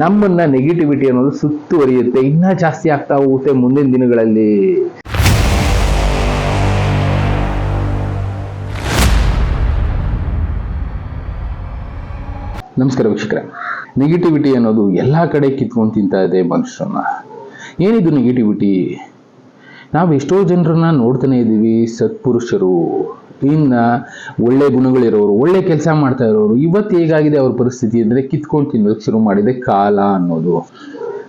ನಮ್ಮನ್ನ ನೆಗೆಟಿವಿಟಿ ಅನ್ನೋದು ಸುತ್ತುವರಿಯುತ್ತೆ. ಇನ್ನೂ ಜಾಸ್ತಿ ಆಗ್ತಾ ಹೋಗುತ್ತೆ ಮುಂದಿನ ದಿನಗಳಲ್ಲಿ. ನಮಸ್ಕಾರ ವೀಕ್ಷಕರೇ. ನೆಗೆಟಿವಿಟಿ ಅನ್ನೋದು ಎಲ್ಲ ಕಡೆ ಕಿತ್ಕೊಂಡು ತಿಂತಾ ಇದೆ ಮನುಷ್ಯರನ್ನ. ಏನಿದು ನೆಗೆಟಿವಿಟಿ ನಾವು ಎಷ್ಟೋ ಜನರನ್ನ ನೋಡ್ತಾನೆ ಇದ್ದೀವಿ ಸತ್ಪುರುಷರು. ಇನ್ನ ಒಳ್ಳೆ ಗುಣಗಳಿರೋರು, ಒಳ್ಳೆ ಕೆಲಸ ಮಾಡ್ತಾ ಇರೋರು, ಇವತ್ತು ಹೇಗಾಗಿದೆ ಅವ್ರ ಪರಿಸ್ಥಿತಿ ಅಂದರೆ ಕಿತ್ಕೊಂಡು ತಿನ್ನೋದಕ್ಕೆ ಶುರು ಮಾಡಿದೆ ಕಾಲ ಅನ್ನೋದು.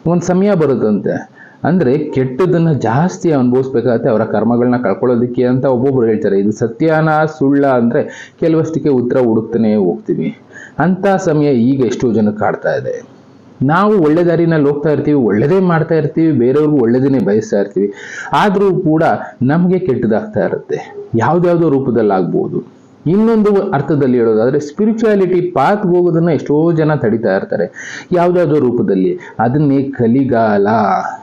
ಒಂದು ಸಮಯ ಬರುತ್ತಂತೆ. ಅಂದರೆ ಕೆಟ್ಟದನ್ನ ಜಾಸ್ತಿ ಅನುಭವಿಸ್ಬೇಕಾಗತ್ತೆ ಅವರ ಕರ್ಮಗಳನ್ನ ಕಳ್ಕೊಳ್ಳೋದಕ್ಕೆ ಅಂತ ಒಬ್ಬೊಬ್ರು ಹೇಳ್ತಾರೆ. ಇದು ಸತ್ಯಾನ ಸುಳ್ಳ ಅಂದರೆ ಕೆಲವಷ್ಟಕ್ಕೆ ಉತ್ತರ ಹುಡುಕ್ತಾನೆ ಹೋಗ್ತೀವಿ ಅಂಥ ಸಮಯ ಈಗ ಎಷ್ಟೋ ಜನಕ್ಕೆ ಕಾಡ್ತಾ ಇದೆ. ನಾವು ಒಳ್ಳೆ ದಾರಿನಲ್ಲಿ ಹೋಗ್ತಾ ಇರ್ತೀವಿ, ಒಳ್ಳೆದೇ ಮಾಡ್ತಾ ಇರ್ತೀವಿ, ಬೇರೆಯವ್ರಿಗೂ ಒಳ್ಳೆಯದನ್ನೇ ಬಯಸ್ತಾ ಇರ್ತೀವಿ. ಆದರೂ ಕೂಡ ನಮಗೆ ಕೆಟ್ಟದಾಗ್ತಾ ಇರುತ್ತೆ. ಯಾವುದ್ಯಾವುದೋ ರೂಪದಲ್ಲಿ ಆಗ್ಬೋದು ಇನ್ನೊಂದು ಅರ್ಥದಲ್ಲಿ ಹೇಳೋದಾದ್ರೆ ಸ್ಪಿರಿಚುಯಾಲಿಟಿ ಪಾತ್ ಹೋಗೋದನ್ನ ಎಷ್ಟೋ ಜನ ತಡಿತಾ ಇರ್ತಾರೆ. ಯಾವುದಾದ್ರೂ ರೂಪದಲ್ಲಿ. ಅದನ್ನೇ ಕಲಿಗಾಲ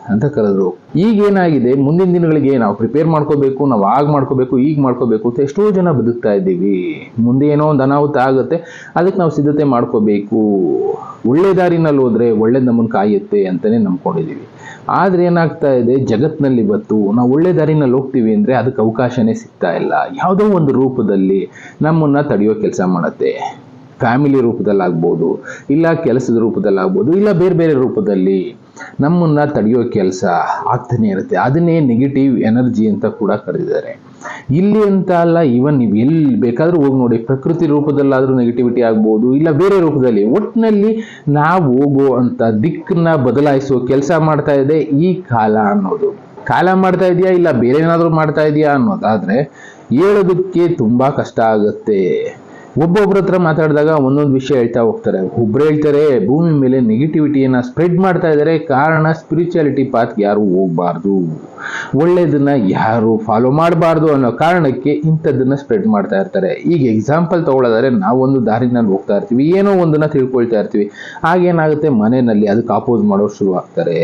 ಅಂತ ಕರೆದ್ರು. ಈಗೇನಾಗಿದೆ? ಮುಂದಿನ ದಿನಗಳಿಗೆ ನಾವು ಪ್ರಿಪೇರ್ ಮಾಡ್ಕೋಬೇಕು, ನಾವು ಆಗ ಮಾಡ್ಕೋಬೇಕು, ಈಗ ಮಾಡ್ಕೋಬೇಕು ಅಂತ ಎಷ್ಟೋ ಜನ ಬದುಕ್ತಾ ಇದ್ದೀವಿ. ಮುಂದೆ ಏನೋ ಒಂದು ಅನಾಹುತ ಆಗುತ್ತೆ. ಅದಕ್ಕೆ ನಾವು ಸಿದ್ಧತೆ ಮಾಡ್ಕೋಬೇಕು. ಒಳ್ಳೆ ದಾರಿನಲ್ಲಿ ಹೋದ್ರೆ ಒಳ್ಳೆ ನಮ್ಮನ್ನು ಕಾಯುತ್ತೆ ಅಂತಲೇ ನಂಬ್ಕೊಂಡಿದ್ದೀವಿ. ಆದ್ರೆ ಏನಾಗ್ತಾ ಇದೆ? ಜಗತ್ತಿನಲ್ಲಿ ಇವತ್ತು ನಾವು ಒಳ್ಳೆ ದಾರಿನಲ್ಲಿ ಹೋಗ್ತೀವಿ ಅಂದರೆ ಅದಕ್ಕೆ ಅವಕಾಶನೇ ಸಿಗ್ತಾ ಇಲ್ಲ. ಯಾವುದೋ ಒಂದು ರೂಪದಲ್ಲಿ ನಮ್ಮನ್ನು ತಡೆಯೋ ಕೆಲಸ ಮಾಡುತ್ತೆ. ಫ್ಯಾಮಿಲಿ ರೂಪದಲ್ಲಾಗ್ಬೋದು, ಇಲ್ಲ ಕೆಲಸದ ರೂಪದಲ್ಲಾಗ್ಬೋದು, ಇಲ್ಲ ಬೇರೆ ಬೇರೆ ರೂಪದಲ್ಲಿ ನಮ್ಮನ್ನು ತಡೆಯೋ ಕೆಲಸ ಆಗ್ತಾನೆ ಇರುತ್ತೆ. ಅದನ್ನೇ ನೆಗೆಟಿವ್ ಎನರ್ಜಿ ಅಂತ ಕೂಡ ಕರೆದಿದ್ದಾರೆ. ಇಲ್ಲಿ ಅಂತ ಅಲ್ಲ ಇವನ್ ನೀವು ಎಲ್ಲಿ ಬೇಕಾದರೂ ಹೋಗಿ ನೋಡಿ, ಪ್ರಕೃತಿ ರೂಪದಲ್ಲಾದರೂ ನೆಗೆಟಿವಿಟಿ ಆಗ್ಬೋದು, ಇಲ್ಲ ಬೇರೆ ರೂಪದಲ್ಲಿ. ಒಟ್ಟಿನಲ್ಲಿ ನಾವು ಹೋಗೋ ಅಂತ ದಿಕ್ಕನ್ನ ಬದಲಾಯಿಸೋ ಕೆಲಸ ಮಾಡ್ತಾ ಇದೆ ಈ ಕಾಲ ಅನ್ನೋದು. ಕಾಲ ಮಾಡ್ತಾ ಇದೆಯಾ, ಇಲ್ಲ ಬೇರೆ ಏನಾದರೂ ಮಾಡ್ತಾ ಇದೆಯಾ ಅನ್ನೋದಾದರೆ ಹೇಳೋದಕ್ಕೆ ತುಂಬ ಕಷ್ಟ ಆಗುತ್ತೆ. ಒಬ್ಬೊಬ್ರ ಹತ್ರ ಮಾತಾಡಿದಾಗ ಒಂದೊಂದು ವಿಷಯ ಹೇಳ್ತಾ ಹೋಗ್ತಾರೆ. ಒಬ್ರು ಹೇಳ್ತಾರೆ, ಭೂಮಿ ಮೇಲೆ ನೆಗೆಟಿವಿಟಿಯನ್ನು ಸ್ಪ್ರೆಡ್ ಮಾಡ್ತಾ ಇದ್ದಾರೆ. ಕಾರಣ ಸ್ಪಿರಿಚುಯಾಲಿಟಿ ಪಾತ್ಗೆ ಯಾರು ಹೋಗ್ಬಾರ್ದು. ಒಳ್ಳೆಯದನ್ನ ಯಾರು ಫಾಲೋ ಮಾಡಬಾರ್ದು ಅನ್ನೋ ಕಾರಣಕ್ಕೆ ಇಂಥದ್ದನ್ನ ಸ್ಪ್ರೆಡ್ ಮಾಡ್ತಾ ಇರ್ತಾರೆ. ಈಗ ಎಕ್ಸಾಂಪಲ್ ತಗೊಳ್ಳೋದಾದ್ರೆ ನಾವೊಂದು ದಾರಿನಲ್ಲಿ ಹೋಗ್ತಾ ಇರ್ತೀವಿ. ಏನೋ ಒಂದನ್ನ ತಿಳ್ಕೊಳ್ತಾ ಇರ್ತೀವಿ. ಆಗೇನಾಗುತ್ತೆ ಮನೆಯಲ್ಲಿ ಅದಕ್ಕೆ ಅಪೋಸ್ ಮಾಡೋರು ಶುರು ಆಗ್ತಾರೆ.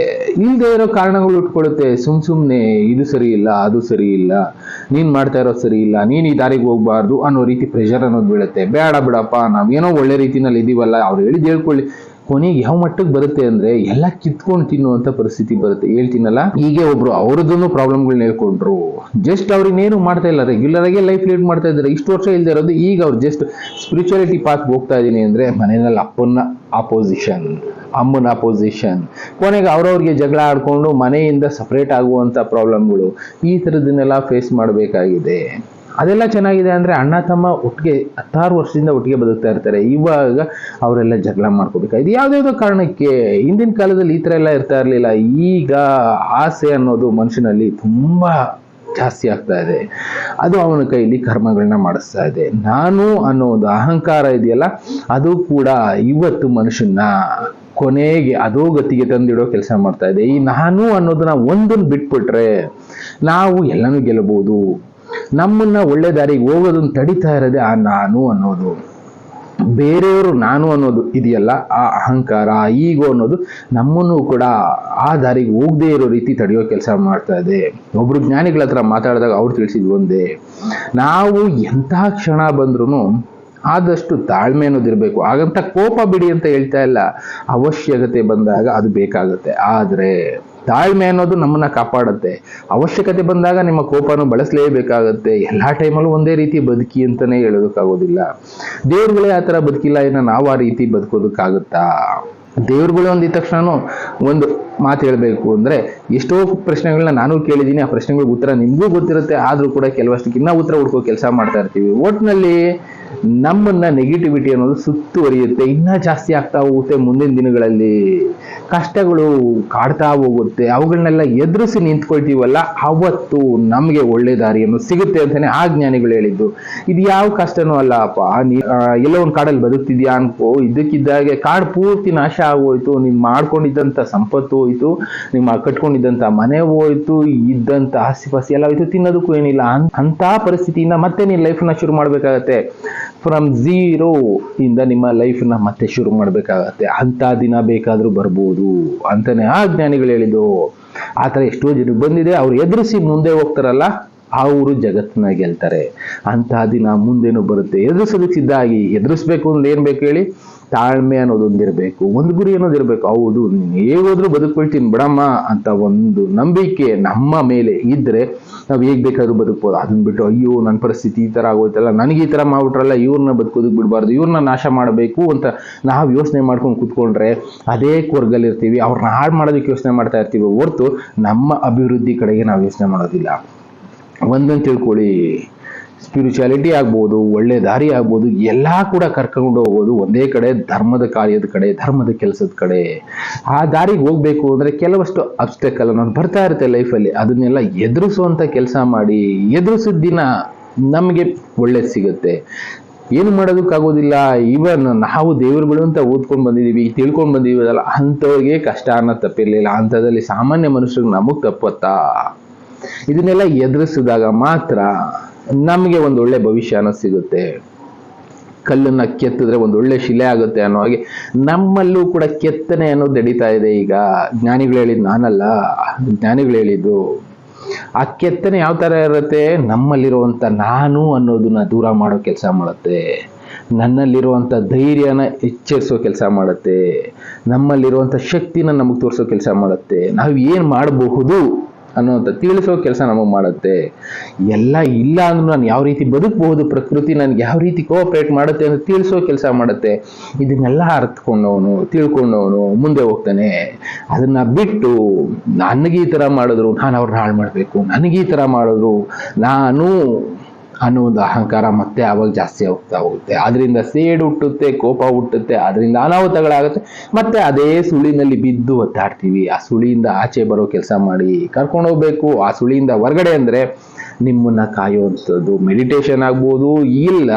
ಇಲ್ಲದೆ ಇರೋ ಕಾರಣಗಳು ಇಟ್ಕೊಳ್ಳುತ್ತೆ ಸುಮ್ ಸುಮ್ಮನೆ ಇದು ಸರಿ ಇಲ್ಲ, ಅದು ಸರಿ ಇಲ್ಲ. ನೀನು ಮಾಡ್ತಾ ಇರೋದು ಸರಿ ಇಲ್ಲ. ನೀನು ಈ ದಾರಿಗೆ ಹೋಗ್ಬಾರ್ದು ಅನ್ನೋ ರೀತಿ ಪ್ರೆಷರ್ ಅನ್ನೋದು ಬೀಳುತ್ತೆ. ಬೇಡ ಬಿಡಪ್ಪ ನಾವೇನೋ ಒಳ್ಳೆ ರೀತಿನಲ್ಲಿ ಇದೀವಲ್ಲ, ಅವ್ರು ಹೇಳಿದ್ ಹೇಳ್ಕೊಳ್ಳಿ. ಕೊನೆಗೆ ಯಾವ ಮಟ್ಟಕ್ಕೆ ಬರುತ್ತೆ ಅಂದ್ರೆ, ಎಲ್ಲ ಕಿತ್ಕೊಂಡು ತಿನ್ನುವಂತ ಪರಿಸ್ಥಿತಿ ಬರುತ್ತೆ. ಹೇಳ್ತೀನಲ್ಲ, ಹೀಗೆ ಒಬ್ರು ಅವ್ರದ್ದನ್ನು ಪ್ರಾಬ್ಲಮ್ಗಳನ್ನ ಹೇಳ್ಕೊಂಡ್ರು. ಜಸ್ಟ್ ಏನು ಮಾಡ್ತಾ ಇಲ್ಲ ರೆಗ್ಯುಲರ್ ಆಗಿ ಲೈಫ್ ಲೀಡ್ ಮಾಡ್ತಾ ಇದ್ದಾರೆ. ಇಷ್ಟು ವರ್ಷ ಇಲ್ದೇ ಇರೋದು, ಈಗ ಅವ್ರು ಜಸ್ಟ್ ಸ್ಪಿರಿಚುಯಾಲಿಟಿ ಪಾತ್ ಹೋಗ್ತಾ ಇದ್ದೀನಿ ಅಂದ್ರೆ, ಮನೆಯಲ್ಲಿ ಅಪ್ಪನ ಆಪೋಸಿಷನ್ ಅಮ್ಮನ ಅಪೋಸಿಷನ್ ಕೊನೆಗೆ ಅವ್ರವ್ರಿಗೆ ಜಗಳ ಆಡ್ಕೊಂಡು ಮನೆಯಿಂದ ಸಪ್ರೇಟ್ ಆಗುವಂಥ ಪ್ರಾಬ್ಲಮ್ಗಳು ಈ ಥರದನ್ನೆಲ್ಲ ಫೇಸ್ ಮಾಡಬೇಕಾಗಿದೆ. ಅದೆಲ್ಲ ಚೆನ್ನಾಗಿದೆ ಅಂದರೆ ಅಣ್ಣ ತಮ್ಮ ಒಟ್ಟಿಗೆ ಹತ್ತಾರು ವರ್ಷದಿಂದ ಒಟ್ಟಿಗೆ ಬದುಕ್ತಾ ಇರ್ತಾರೆ. ಇವಾಗ ಅವರೆಲ್ಲ ಜಗಳ ಮಾಡ್ಕೋಬೇಕಾಗಿದೆ. ಯಾವುದ್ಯಾವುದೋ ಕಾರಣಕ್ಕೆ ಹಿಂದಿನ ಕಾಲದಲ್ಲಿ ಈ ಥರ ಎಲ್ಲ ಇರ್ತಾ ಇರಲಿಲ್ಲ. ಈಗ ಆಸೆ ಅನ್ನೋದು ಮನುಷ್ಯನಲ್ಲಿ ತುಂಬ ಜಾಸ್ತಿ ಆಗ್ತಾ ಇದೆ. ಅದು ಅವನ ಕೈಯಲ್ಲಿ ಕರ್ಮಗಳನ್ನ ಮಾಡಿಸ್ತಾ ಇದೆ. ನಾನು ಅನ್ನೋದು ಅಹಂಕಾರ ಇದೆಯಲ್ಲ, ಅದು ಕೂಡ ಇವತ್ತು ಮನುಷ್ಯನ ಕೊನೆಗೆ ಅದೋ ಗತಿಗೆ ತಂದಿಡೋ ಕೆಲಸ ಮಾಡ್ತಾ ಇದೆ. ಈ ನಾನು ಅನ್ನೋದನ್ನ ಒಂದನ್ನು ಬಿಟ್ಬಿಟ್ರೆ ನಾವು ಎಲ್ಲನೂ ಗೆಲ್ಲಬಹುದು. ನಮ್ಮನ್ನ ಒಳ್ಳೆ ದಾರಿಗೆ ಹೋಗೋದನ್ನ ತಡಿತಾ ಇರೋದೆ ಆ ನಾನು ಅನ್ನೋದು. ಬೇರೆಯವರು ನಾನು ಅನ್ನೋದು ಇದೆಯಲ್ಲ, ಆ ಅಹಂಕಾರ, ಆ ಈಗೋ ಅನ್ನೋದು ನಮ್ಮನ್ನು ಕೂಡ ಆ ದಾರಿಗೆ ಹೋಗದೇ ಇರೋ ರೀತಿ ತಡೆಯೋ ಕೆಲಸ ಮಾಡ್ತಾ ಇದೆ. ಒಬ್ರು ಜ್ಞಾನಿಗಳ ಹತ್ರ ಮಾತಾಡಿದಾಗ ಅವ್ರು ತಿಳಿಸಿದ್ ಒಂದೇ. ನಾವು ಎಂತಹ ಕ್ಷಣ ಬಂದ್ರೂ ಆದಷ್ಟು ತಾಳ್ಮೆ ಅನ್ನೋದಿರಬೇಕು ಹಾಗಂತ ಕೋಪ ಬಿಡಿ ಅಂತ ಹೇಳ್ತಾ ಇಲ್ಲ. ಅವಶ್ಯಕತೆ ಬಂದಾಗ ಅದು ಬೇಕಾಗುತ್ತೆ. ಆದರೆ ತಾಳ್ಮೆ ಅನ್ನೋದು ನಮ್ಮನ್ನ ಕಾಪಾಡುತ್ತೆ. ಅವಶ್ಯಕತೆ ಬಂದಾಗ ನಿಮ್ಮ ಕೋಪನ ಬಳಸಲೇಬೇಕಾಗತ್ತೆ. ಎಲ್ಲಾ ಟೈಮಲ್ಲೂ ಒಂದೇ ರೀತಿ ಬದುಕಿ ಅಂತಾನೆ ಹೇಳೋದಕ್ಕಾಗೋದಿಲ್ಲ. ದೇವ್ರುಗಳೇ ಆ ಥರ ಬದುಕಿಲ್ಲ ಇನ್ನು ನಾವು ಆ ರೀತಿ ಬದುಕೋದಕ್ಕಾಗುತ್ತಾ? ದೇವ್ರುಗಳು ಅಂದಿದ ತಕ್ಷಣ ಒಂದು ಮಾತು ಹೇಳಬೇಕು ಅಂದ್ರೆ, ಎಷ್ಟೋ ಪ್ರಶ್ನೆಗಳನ್ನ ನಾನು ಕೇಳಿದ್ದೀನಿ, ಆ ಪ್ರಶ್ನೆಗಳಿಗೆ ಉತ್ತರ ನಿಮಗೂ ಗೊತ್ತಿರುತ್ತೆ, ಆದ್ರೂ ಕೂಡ ಕೆಲವಷ್ಟಕ್ಕೆ ಇನ್ನ ಉತ್ತರ ಹುಡ್ಕೋ ಕೆಲಸ ಮಾಡ್ತಾ ಇರ್ತೀವಿ. ಒಟ್ಟಿನಲ್ಲಿ ನಮ್ಮನ್ನ ನೆಗೆಟಿವಿಟಿ ಅನ್ನೋದು ಸುತ್ತುವರಿಯುತ್ತೆ. ಇನ್ನೂ ಜಾಸ್ತಿ ಆಗ್ತಾ ಹೋಗುತ್ತೆ ಮುಂದಿನ ದಿನಗಳಲ್ಲಿ. ಕಷ್ಟಗಳು ಕಾಡ್ತಾ ಹೋಗುತ್ತೆ. ಅವುಗಳನ್ನೆಲ್ಲ ಎದುರಿಸಿ ನಿಂತ್ಕೊಳ್ತೀವಲ್ಲ, ಅವತ್ತು ನಮಗೆ ಒಳ್ಳೆ ದಾರಿಯನ್ನು ಸಿಗುತ್ತೆ ಅಂತಾನೆ ಆ ಜ್ಞಾನಿಗಳು ಹೇಳಿದ್ದು. ಇದು ಯಾವ ಕಷ್ಟನೂ ಅಲ್ಲ, ಅಪ್ಪ. ನೀ ಎಲ್ಲೋ ಒಂದು ಕಾಡಲ್ಲಿ ಬದುಕ್ತಿದ್ಯಾ ಅನ್ಕೋ. ಇದಕ್ಕಿದ್ದಾಗೆ ಕಾಡು ಪೂರ್ತಿ ನಾಶ ಆಗೋಯ್ತು. ನೀನ್ ಮಾಡ್ಕೊಂಡಿದ್ದಂಥ ಸಂಪತ್ತು ಹೋಯ್ತು. ನಿಮ್ಮ ಕಟ್ಕೊಂಡಿದ್ದಂಥ ಮನೆ ಹೋಯ್ತು. ಇದ್ದಂಥ ಆಸ್ತಿ ಪಾಸ್ತಿ ಎಲ್ಲ ಹೋಯ್ತು. ತಿನ್ನೋದಕ್ಕೂ ಏನಿಲ್ಲ. ಅಂತ ಪರಿಸ್ಥಿತಿಯಿಂದ ಮತ್ತೆ ನೀನ್ ಲೈಫ್ನ ಶುರು ಮಾಡ್ಬೇಕಾಗತ್ತೆ? ಫ್ರಮ್ ಝೀರೋ ಇಂದ ನಿಮ್ಮ ಲೈಫ್ನ ಮತ್ತೆ ಶುರು ಮಾಡಬೇಕಾಗತ್ತೆ. ಅಂತ ದಿನ ಬೇಕಾದರೂ ಬರ್ಬೋದು ಅಂತಲೇ ಆ ಜ್ಞಾನಿಗಳು ಹೇಳಿದ್ದು. ಆ ಥರ ಎಷ್ಟೋ ಜನಕ್ಕೆ ಬಂದಿದೆ, ಅವ್ರು ಎದುರಿಸಿ ಮುಂದೆ ಹೋಗ್ತಾರಲ್ಲ? ಅವರು ಜಗತ್ತನ್ನ ಗೆಲ್ತಾರೆ. ಅಂತ ದಿನ ಮುಂದೇನು ಬರುತ್ತೆ? ಎದುರಿಸೋದಕ್ಕೆ ಸಿದ್ಧ ಆಗಿ ಎದುರಿಸ್ಬೇಕು ಅಂದ್ರೆ ಏನ್ ಬೇಕು ಹೇಳಿ? ತಾಳ್ಮೆ ಅನ್ನೋದೊಂದು ಇರಬೇಕು. ಒಂದು ಗುರಿ ಅನ್ನೋದಿರಬೇಕು ಹೌದು, ನೀನು ಹೇಗೋದ್ರೂ ಬದುಕೊಳ್ತೀನಿ ಬಿಡಮ್ಮ ಅಂತ ಒಂದು ನಂಬಿಕೆ ನಮ್ಮ ಮೇಲೆ ಇದ್ರೆ ನಾವು ಹೇಗ್ ಬೇಕಾದ್ರೂ ಬದುಕ್ಬೋದು. ಅದನ್ನ ಬಿಟ್ಟು ಅಯ್ಯೋ ನನ್ನ ಪರಿಸ್ಥಿತಿ ಈ ತರ ಆಗೋಯ್ತಲ್ಲ, ನನಗೆ ಈ ತರ ಮಾಡ್ಬಿಟ್ರಲ್ಲ, ಇವ್ರನ್ನ ಬದುಕೋದಕ್ಕೆ ಬಿಡಬಾರ್ದು, ಇವ್ರನ್ನ ನಾಶ ಮಾಡಬೇಕು ಅಂತ ನಾವು ಯೋಚನೆ ಮಾಡ್ಕೊಂಡು ಕೂತ್ಕೊಂಡ್ರೆ ಅದೇ ಕೊರ್ಗಲ್ಲಿರ್ತೀವಿ. ಅವ್ರನ್ನ ಹಾಳು ಮಾಡೋದಕ್ಕೆ ಯೋಚನೆ ಮಾಡ್ತಾ ಇರ್ತೀವಿ. ಹೊರ್ತು ನಮ್ಮ ಅಭಿವೃದ್ಧಿ ಕಡೆಗೆ ನಾವು ಯೋಚನೆ ಮಾಡೋದಿಲ್ಲ. ಒಂದೊಂದು ತಿಳ್ಕೊಳ್ಳಿ. ಸ್ಪಿರಿಚುಯಾಲಿಟಿ ಆಗ್ಬೋದು, ಒಳ್ಳೆ ದಾರಿ ಆಗ್ಬೋದು, ಎಲ್ಲ ಕೂಡ ಕರ್ಕೊಂಡು ಹೋಗೋದು ಒಂದೇ ಕಡೆ, ಧರ್ಮದ ಕಾರ್ಯದ ಕಡೆ, ಧರ್ಮದ ಕೆಲಸದ ಕಡೆ. ಆ ದಾರಿಗೆ ಹೋಗ್ಬೇಕು ಅಂದ್ರೆ ಕೆಲವಷ್ಟು ಅಬ್ಸ್ಟೆಕಲ್ ಅನ್ನೋದು ಬರ್ತಾ ಇರುತ್ತೆ ಲೈಫಲ್ಲಿ ಅದನ್ನೆಲ್ಲ ಎದುರಿಸುವಂಥ ಕೆಲಸ ಮಾಡಿ ಎದುರಿಸಿದ ದಿನ ನಮಗೆ ಒಳ್ಳೇದು ಸಿಗುತ್ತೆ. ಏನು ಮಾಡೋದಕ್ಕಾಗೋದಿಲ್ಲ. ಈವನ್ ನಾವು ದೇವರುಗಳು ಅಂತ ಓದ್ಕೊಂಡು ಬಂದಿದ್ದೀವಿ ತಿಳ್ಕೊಂಡು ಬಂದಿದ್ದೀವಲ್ಲ ಅಂಥವ್ರಿಗೆ ಕಷ್ಟ ಅನ್ನೋದು ತಪ್ಪಿರಲಿಲ್ಲ. ಅಂಥದ್ರಲ್ಲಿ ಸಾಮಾನ್ಯ ಮನುಷ್ಯರಿಗೆ ನಮಗೆ ತಪ್ಪತ್ತಾ? ಇದನ್ನೆಲ್ಲ ಎದುರಿಸಿದಾಗ ಮಾತ್ರ ನಮಗೆ ಒಂದು ಒಳ್ಳೆ ಭವಿಷ್ಯ ಅನ್ನೋದು ಸಿಗುತ್ತೆ. ಕಲ್ಲನ್ನ ಕೆತ್ತಿದ್ರೆ ಒಂದು ಒಳ್ಳೆ ಶಿಲೆ ಆಗುತ್ತೆ ಅನ್ನೋ ಹಾಗೆ ನಮ್ಮಲ್ಲೂ ಕೂಡ ಕೆತ್ತನೆ ಅನ್ನೋದು ನಡೀತಾ ಇದೆ ಈಗ. ಜ್ಞಾನಿಗಳು ಹೇಳಿದ್ ನಾನಲ್ಲ, ಜ್ಞಾನಿಗಳು ಹೇಳಿದ್ದು ಆ ಕೆತ್ತನೆ ಯಾವ ತರ ಇರುತ್ತೆ? ನಮ್ಮಲ್ಲಿರುವಂತ ನಾನು ಅನ್ನೋದನ್ನ ದೂರ ಮಾಡೋ ಕೆಲಸ ಮಾಡುತ್ತೆ. ನನ್ನಲ್ಲಿರುವಂಥ ಧೈರ್ಯನ ಎಚ್ಚರಿಸೋ ಕೆಲಸ ಮಾಡುತ್ತೆ. ನಮ್ಮಲ್ಲಿರುವಂಥ ಶಕ್ತಿನ ನಮಗೆ ತೋರಿಸೋ ಕೆಲಸ ಮಾಡುತ್ತೆ. ನಾವು ಏನು ಮಾಡಬಹುದು? ಅನ್ನೋಂಥ ತಿಳಿಸೋ ಕೆಲಸ ನಮಗೆ ಮಾಡುತ್ತೆ. ಎಲ್ಲ ಇಲ್ಲ ಅಂದ್ರೂ ನಾನು ಯಾವ ರೀತಿ ಬದುಕಬಹುದು, ಪ್ರಕೃತಿ ನನಗೆ ಯಾವ ರೀತಿ ಕೋಆಪರೇಟ್ ಮಾಡುತ್ತೆ ಅಂತ ತಿಳಿಸೋ ಕೆಲಸ ಮಾಡುತ್ತೆ. ಇದನ್ನೆಲ್ಲ ಅರ್ಥಕೊಂಡವನು ತಿಳ್ಕೊಂಡವನು ಮುಂದೆ ಹೋಗ್ತಾನೆ. ಅದನ್ನ ಬಿಟ್ಟು ನನಗೆ ಈ ಥರ ಮಾಡಿದ್ರು, ನಾನು ಅವ್ರನ್ನ ಹಾಳು ಮಾಡಬೇಕು, ನನಗೆ ಈ ಥರ ಮಾಡಿದ್ರು, ನಾನು ಅನ್ನೋ ಅಹಂಕಾರ ಮತ್ತೆ ಆವಾಗ ಜಾಸ್ತಿ ಹೋಗ್ತಾ ಹೋಗುತ್ತೆ. ಅದರಿಂದ ಸೇಡು ಹುಟ್ಟುತ್ತೆ, ಕೋಪ ಹುಟ್ಟುತ್ತೆ, ಅದರಿಂದ ಅನಾಹುತಗಳಾಗುತ್ತೆ. ಮತ್ತೆ ಅದೇ ಸುಳಿನಲ್ಲಿ ಬಿದ್ದು ಒತ್ತಾಡ್ತೀವಿ ಆ ಸುಳಿಯಿಂದ ಆಚೆ ಬರೋ ಕೆಲಸ ಮಾಡಿ ಕರ್ಕೊಂಡು ಹೋಗ್ಬೇಕು. ಆ ಸುಳಿಯಿಂದ ಹೊರಗಡೆ ಅಂದ್ರೆ ನಿಮ್ಮನ್ನ ಕಾಯುವಂಥದ್ದು ಮೆಡಿಟೇಷನ್ ಆಗ್ಬೋದು, ಇಲ್ಲ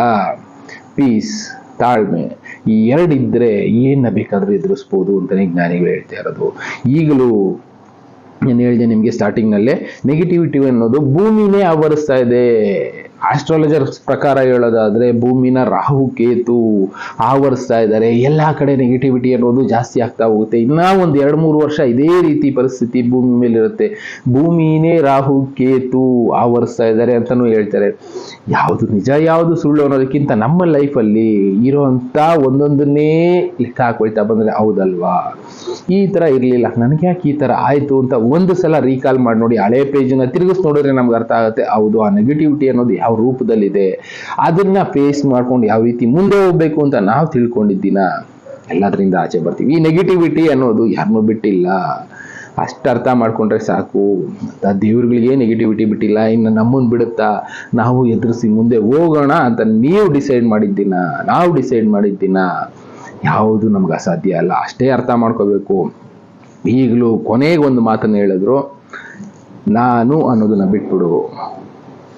ಪೀಸ್ ತಾಳ್ಮೆ. ಈ ಎರಡಿದ್ರೆ ಏನ ಬೇಕಾದ್ರೂ ಎದುರಿಸ್ಬೋದು ಅಂತಾನೆ ಜ್ಞಾನಿಗಳು ಹೇಳ್ತಾ ಇರೋದು. ಈಗಲೂ ನಾನು ಹೇಳಿದೆ ನಿಮಗೆ ಸ್ಟಾರ್ಟಿಂಗ್ನಲ್ಲೇ ನೆಗೆಟಿವಿಟಿ ಅನ್ನೋದು ಭೂಮಿನೇ ಆವರಿಸ್ತಾ ಇದೆ. ಆಸ್ಟ್ರಾಲಜರ್ ಪ್ರಕಾರ ಹೇಳೋದಾದ್ರೆ ಭೂಮಿನ ರಾಹು ಕೇತು ಆವರಿಸ್ತಾ ಇದ್ದಾರೆ. ಎಲ್ಲ ಕಡೆ ನೆಗೆಟಿವಿಟಿ ಅನ್ನೋದು ಜಾಸ್ತಿ ಆಗ್ತಾ ಹೋಗುತ್ತೆ. ಇನ್ನೂ ಒಂದು ಎರಡು ಮೂರು ವರ್ಷ ಇದೇ ರೀತಿ ಪರಿಸ್ಥಿತಿ ಭೂಮಿ ಮೇಲಿರುತ್ತೆ. ಭೂಮಿನೇ ರಾಹು ಕೇತು ಆವರಿಸ್ತಾ ಇದ್ದಾರೆ ಅಂತಲೂ ಹೇಳ್ತಾರೆ. ಯಾವುದು ನಿಜ, ಯಾವುದು ಸುಳ್ಳು ಅನ್ನೋದಕ್ಕಿಂತ ನಮ್ಮ ಲೈಫಲ್ಲಿ ಇರೋವಂಥ ಒಂದೊಂದನ್ನೇ ಲೆಕ್ಕ ಹಾಕೊಳ್ತಾ ಬಂದ್ರೆ ಹೌದಲ್ವಾ? ಈ ಥರ ಇರಲಿಲ್ಲ. ನನಗೆ ಯಾಕೆ ಈ ಥರ ಆಯಿತು ಅಂತ ಒಂದು ಸಲ ರೀಕಾಲ್ ಮಾಡಿ ನೋಡಿ. ಹಳೆ ಪೇಜನ್ನ ತಿರುಗಿಸ್ ನೋಡಿದ್ರೆ ನಮ್ಗೆ ಅರ್ಥ ಆಗುತ್ತೆ. ಹೌದು, ಆ ನೆಗೆಟಿವಿಟಿ ಅನ್ನೋದು ಯಾವ ರೂಪದಲ್ಲಿದೆ, ಅದನ್ನ ಫೇಸ್ ಮಾಡ್ಕೊಂಡು ಯಾವ ರೀತಿ ಮುಂದೆ ಹೋಗ್ಬೇಕು ಅಂತ ನಾವು ತಿಳ್ಕೊಂಡಿದ್ದೀನ? ಎಲ್ಲದರಿಂದ ಆಚೆ ಬರ್ತೀವಿ. ಈ ನೆಗೆಟಿವಿಟಿ ಅನ್ನೋದು ಯಾರನ್ನೂ ಬಿಟ್ಟಿಲ್ಲ. ಅಷ್ಟು ಅರ್ಥ ಮಾಡ್ಕೊಂಡ್ರೆ ಸಾಕು. ದೇವ್ರುಗಳಿಗೆ ನೆಗೆಟಿವಿಟಿ ಬಿಟ್ಟಿಲ್ಲ, ಇನ್ನು ನಮ್ಮನ್ನು ಬಿಡುತ್ತಾ? ನಾವು ಎದುರಿಸಿ ಮುಂದೆ ಹೋಗೋಣ ಅಂತ ನೀವು ಡಿಸೈಡ್ ಮಾಡಿದ್ದೀನ? ನಾವು ಡಿಸೈಡ್ ಮಾಡಿದ್ದೀನ? ಯಾವುದು ನಮ್ಗೆ ಅಸಾಧ್ಯ ಅಲ್ಲ. ಅಷ್ಟೇ ಅರ್ಥ ಮಾಡ್ಕೋಬೇಕು. ಈಗಲೂ ಕೊನೆಗೆ ಒಂದು ಮಾತನ್ನು ಹೇಳಿದ್ರು, ನಾನು ಅನ್ನೋದನ್ನ ಬಿಟ್ಬಿಡು.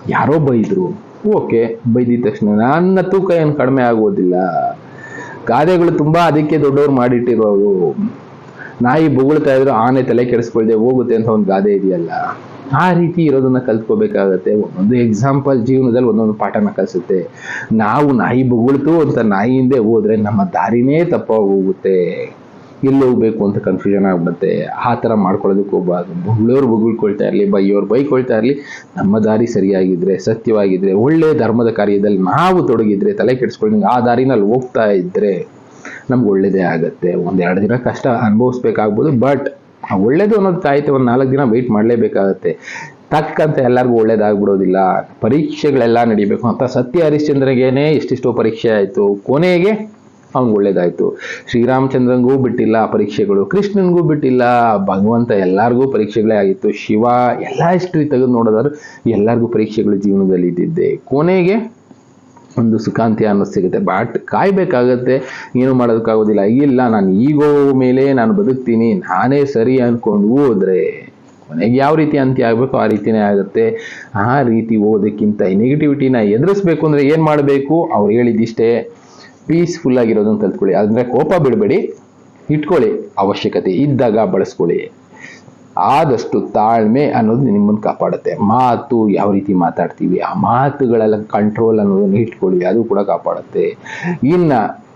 ಯಾರೋ ಬೈದ್ರು. ಓಕೆ, ಬೈದಿದ ತಕ್ಷಣ. ನನ್ನ ತೂಕ ಏನು ಕಡಿಮೆ ಆಗೋದಿಲ್ಲ. ಗಾದೆಗಳು ತುಂಬಾ ಅದಕ್ಕೆ ದೊಡ್ಡವ್ರು ಮಾಡಿಟ್ಟಿರೋರು. ನಾಯಿ ಬೊಗಳ್ತಾ ಇದ್ರು ಆನೆ ತಲೆ ಕೆಡಿಸ್ಕೊಳ್ದೆ ಹೋಗುತ್ತೆ ಅಂತ ಒಂದು ಗಾದೆ ಇದೆಯಲ್ಲ. ಆ ರೀತಿ ಇರೋದನ್ನ ಕಲ್ತ್ಕೋಬೇಕಾಗತ್ತೆ. ಒಂದೊಂದು ಎಕ್ಸಾಂಪಲ್ ಜೀವನದಲ್ಲಿ ಒಂದೊಂದು ಪಾಠನ ಕಲಿಸುತ್ತೆ. ನಾವು ನಾಯಿ ಬೊಗಳ್ತು ಅಂತ ನಾಯಿಯಿಂದೆ ಹೋದ್ರೆ ನಮ್ಮ ದಾರಿನೇ ತಪ್ಪಾಗಿ ಹೋಗುತ್ತೆ. ಎಲ್ಲಿ ಹೋಗ್ಬೇಕು ಅಂತ ಕನ್ಫ್ಯೂಷನ್ ಆಗ್ಬಿಡುತ್ತೆ. ಆ ಥರ ಮಾಡ್ಕೊಳ್ಳೋದಕ್ಕೆ ಹೋಗ್ಬಾರ್ದು ಬೊಗಳೋರು ಬೊಗಳ್ಕೊಳ್ತಾ ಇರಲಿ ಬೈಯೋರು ಬೈಕೊಳ್ತಾ ಇರಲಿ, ನಮ್ಮ ದಾರಿ ಸರಿಯಾಗಿದ್ರೆ, ಸತ್ಯವಾಗಿದ್ರೆ, ಒಳ್ಳೆ ಧರ್ಮದ ಕಾರ್ಯದಲ್ಲಿ ನಾವು ತೊಡಗಿದ್ರೆ, ತಲೆ ಕೆಡಿಸ್ಕೊಂಡು ಆ ದಾರಿನಲ್ಲಿ ಹೋಗ್ತಾ ಇದ್ರೆ ನಮ್ಗೆ ಒಳ್ಳೇದೇ ಆಗುತ್ತೆ. ಒಂದೆರಡು ದಿನ ಕಷ್ಟ ಅನುಭವಿಸ್ಬೇಕಾಗ್ಬೋದು ಬಟ್ ಒಳ್ಳೇದು ಅನ್ನೋದು ಕಾಯ್ತು ಒಂದು ನಾಲ್ಕು ದಿನ ವೆಯ್ಟ್ ಮಾಡಲೇಬೇಕಾಗತ್ತೆ. ತಕ್ಕಂತ ಎಲ್ಲರಿಗೂ ಒಳ್ಳೇದಾಗ್ಬಿಡೋದಿಲ್ಲ. ಪರೀಕ್ಷೆಗಳೆಲ್ಲ ನಡಿಬೇಕು ಅಂತ ಸತ್ಯ ಹರಿಶ್ಚಂದ್ರಗೇನೆ ಎಷ್ಟೆಷ್ಟೋ ಪರೀಕ್ಷೆ ಆಯಿತು. ಕೊನೆಗೆ ಅವ್ನಿಗೆ ಒಳ್ಳೇದಾಯ್ತು. ಶ್ರೀರಾಮಚಂದ್ರನಿಗೂ ಬಿಟ್ಟಿಲ್ಲ ಪರೀಕ್ಷೆಗಳು, ಕೃಷ್ಣನಿಗೂ ಬಿಟ್ಟಿಲ್ಲ, ಭಗವಂತ ಎಲ್ಲರಿಗೂ ಪರೀಕ್ಷೆಗಳೇ ಆಗಿತ್ತು. ಶಿವ ಎಲ್ಲ ಹಿಸ್ಟ್ರಿ ತೆಗೆದು ನೋಡೋದಾದ್ರೆ ಎಲ್ಲರಿಗೂ ಪರೀಕ್ಷೆಗಳು ಜೀವನದಲ್ಲಿ ಇದ್ದಿದ್ದೆ. ಕೊನೆಗೆ ಒಂದು ಸುಖಾಂತಿ ಅನ್ನೋದು ಸಿಗುತ್ತೆ. ಬಟ್ ಕಾಯ್ಬೇಕಾಗತ್ತೆ, ಏನು ಮಾಡೋದಕ್ಕಾಗೋದಿಲ್ಲ. ಇಲ್ಲ, ನಾನು ಈಗೋ ಮೇಲೆ ನಾನು ಬದುಕ್ತೀನಿ, ನಾನೇ ಸರಿ ಅನ್ಕೊಂಡು ಹೋದ್ರೆ ಕೊನೆಗೆ ಯಾವ ರೀತಿ ಅಂತ್ಯ ಆಗಬೇಕು ಆ ರೀತಿನೇ ಆಗುತ್ತೆ. ಆ ರೀತಿ ಹೋಗೋದಕ್ಕಿಂತ ನೆಗೆಟಿವಿಟಿನ ಎದುರಿಸ್ಬೇಕು ಅಂದ್ರೆ ಏನು ಮಾಡಬೇಕು? ಅವ್ರು ಹೇಳಿದ್ದಿಷ್ಟೇ ಪೀಸ್ಫುಲ್ ಆಗಿರೋದನ್ನ ಕಲ್ತ್ಕೊಳ್ಳಿ ಅಂದ್ರೆ ಕೋಪ ಬಿಡಬೇಡಿ. ಇಟ್ಕೊಳ್ಳಿ. ಅವಶ್ಯಕತೆ ಇದ್ದಾಗ ಬಳಸ್ಕೊಳ್ಳಿ. ಆದಷ್ಟು ತಾಳ್ಮೆ ಅನ್ನೋದು ನಿಮ್ಮನ್ನು ಕಾಪಾಡುತ್ತೆ. ಮಾತು ಯಾವ ರೀತಿ ಮಾತಾಡ್ತೀವಿ? ಆ ಮಾತುಗಳೆಲ್ಲ ಕಂಟ್ರೋಲ್ ಅನ್ನೋದನ್ನು ಇಟ್ಕೊಳ್ಳಿ. ಅದು ಕೂಡ ಕಾಪಾಡುತ್ತೆ. ಇನ್ನ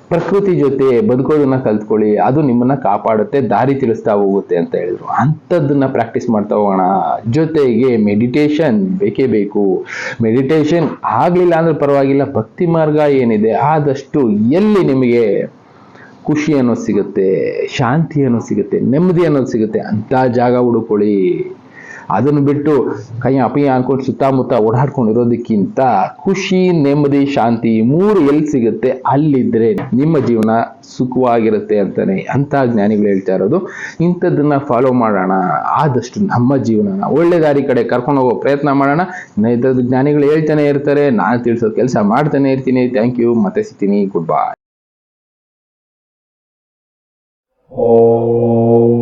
ಪ್ರಕೃತಿ ಜೊತೆ ಬದುಕೋದನ್ನ ಕಲ್ತ್ಕೊಳ್ಳಿ, ಅದು ನಿಮ್ಮನ್ನ ಕಾಪಾಡುತ್ತೆ, ದಾರಿ ತಿಳಿಸ್ತಾ ಹೋಗುತ್ತೆ ಅಂತ ಹೇಳಿದ್ರು. ಅಂಥದ್ದನ್ನ ಪ್ರಾಕ್ಟೀಸ್ ಮಾಡ್ತಾ ಹೋಗೋಣ. ಜೊತೆಗೆ ಮೆಡಿಟೇಷನ್ ಬೇಕೇ ಬೇಕು. ಮೆಡಿಟೇಷನ್ ಆಗ್ಲಿಲ್ಲ ಅಂದ್ರೆ ಪರವಾಗಿಲ್ಲ, ಭಕ್ತಿ ಮಾರ್ಗ ಏನಿದೆ, ಆದಷ್ಟು ಎಲ್ಲಿ ನಿಮಗೆ ಖುಷಿ ಅನ್ನೋದು ಸಿಗುತ್ತೆ, ಶಾಂತಿ ಅನ್ನೋದು ಸಿಗುತ್ತೆ, ನೆಮ್ಮದಿ ಅನ್ನೋದು ಸಿಗುತ್ತೆ ಅಂತ ಜಾಗ ಹುಡುಕೊಳ್ಳಿ ಅದನ್ನು ಬಿಟ್ಟು ಕೈ ಅಪಿಯ ಅನ್ಕೊಂಡು ಸುತ್ತಮುತ್ತ ಓಡಾಡ್ಕೊಂಡಿರೋದಕ್ಕಿಂತ ಖುಷಿ, ನೆಮ್ಮದಿ, ಶಾಂತಿ ಮೂರು ಎಲ್ಲಿ ಸಿಗುತ್ತೆ ಅಲ್ಲಿದ್ರೆ ನಿಮ್ಮ ಜೀವನ ಸುಖವಾಗಿರುತ್ತೆ ಅಂತಾನೆ ಅಂತ ಜ್ಞಾನಿಗಳು ಹೇಳ್ತಾ ಇರೋದು. ಇಂಥದ್ದನ್ನ ಫಾಲೋ ಮಾಡೋಣ. ಆದಷ್ಟು ನಮ್ಮ ಜೀವನನ ಒಳ್ಳೆ ದಾರಿ ಕಡೆ ಕರ್ಕೊಂಡು ಹೋಗೋ ಪ್ರಯತ್ನ ಮಾಡೋಣ. ಇದ್ರದ್ದು ಜ್ಞಾನಿಗಳು ಹೇಳ್ತಾನೆ ಇರ್ತಾರೆ. ನಾನು ತಿಳಿಸೋ ಕೆಲಸ ಮಾಡ್ತಾನೆ ಇರ್ತೀನಿ. ಥ್ಯಾಂಕ್ ಯು ಮತ್ತೆ ಸಿಗ್ತೀನಿ. ಗುಡ್ ಬಾಯ್ ಓಂ